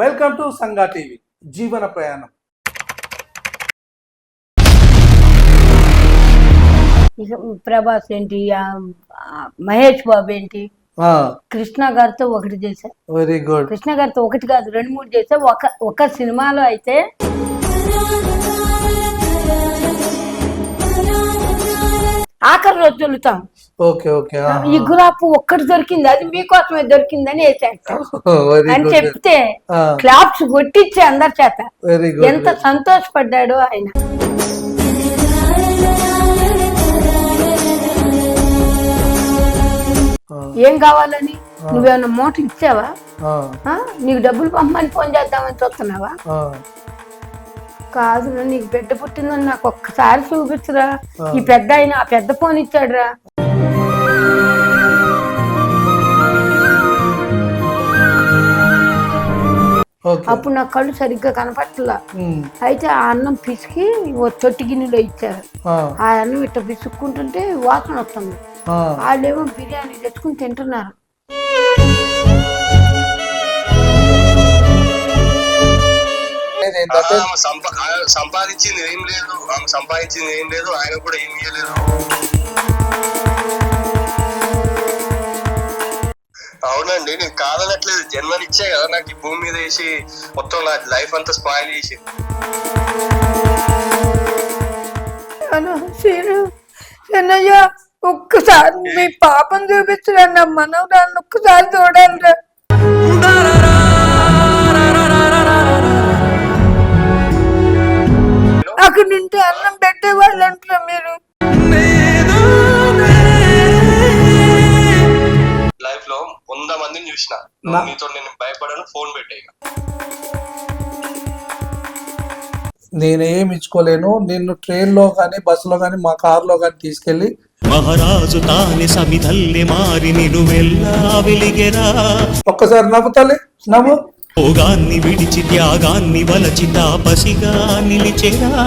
Welcome to Sangha TV జీవన ప్రయాణం. ప్రభాస్ ఏంటి ఆ, ఆ, మహేష్ బాబు ఏంటి? కృష్ణ గారితో ఒకటి చేశా. Very good. కృష్ణ గారితో ఒకటి కాదు రెండు మూడు చేసా ఒక ఒక సినిమాలో అయితే ఆఖరి రోజు వెళ్తాం ఓకే ఓకే ఈ గులాబ్ ఒక్కటి దొరికింది అది మీకోసమే దొరికిందని వెరీ అని చెప్తే క్లాప్స్ కొట్టించి అందరి చేత. ఎంత సంతోషపడ్డాడో ఆయన. ఏం కావాలని? నువ్వేమన్నా మూట ఇచ్చావా? నీకు డబ్బులు పంపమని ఫోన్ చేద్దామని చూస్తున్నావా? కాదు నీకు బిడ్డ పుట్టిందని నాకు ఒక్కసారి చూపించురా. ఈ పెద్ద ఆయన ఆ పెద్ద ఫోన్ ఇచ్చాడురా. అప్పుడు నా కళ్ళు సరిగ్గా కనపట్టలా. అయితే ఆ అన్నం పిసికి ఓ తొట్టి గిన్నెలో ఇచ్చారు. ఆ. అన్నం ఇట్లా పిసుక్కుంటుంటే వాసన వస్తుంది. వాళ్ళేమో బిర్యానీ తెచ్చుకుని తింటున్నారు. సంపాదించింది ఏం లేదు. ఆమె సంపాదించింది ఏం లేదు. ఆయన కూడా ఏం ఇవ్వలేదు అవునండి నేను కాదనట్లేదు. జన్మనిచ్చే కదా నాకు ఈ భూమి మీద వేసి మొత్తం నా లైఫ్ అంతా స్పాయిల్ చేసి. ఒక్కసారి మీ పాపం చూపించరా నా మనవరాలను ఒక్కసారి చూడాలిరా. నుండి అన్నం పెట్టేవాళ్ళు అంటారా మీరు? లైఫ్లో వంద మందిని చూసిన. నీతో నేను భయపడను ఫోన్ పెట్టాయి నేనేం ఇచ్చుకోలేను నిన్ను ట్రైన్లో కానీ బస్సులో కానీ మా కారులో కానీ తీసుకెళ్ళి మహారాజు తాని సమిధల్లి మారి నిలువెల్లా వెలిగెరా. ఒక్కసారి నవ్వుతాలి నవ్వు. భోగాన్ని విడిచి త్యాగాన్ని వలచి తాపసిగా నిలిచెరా.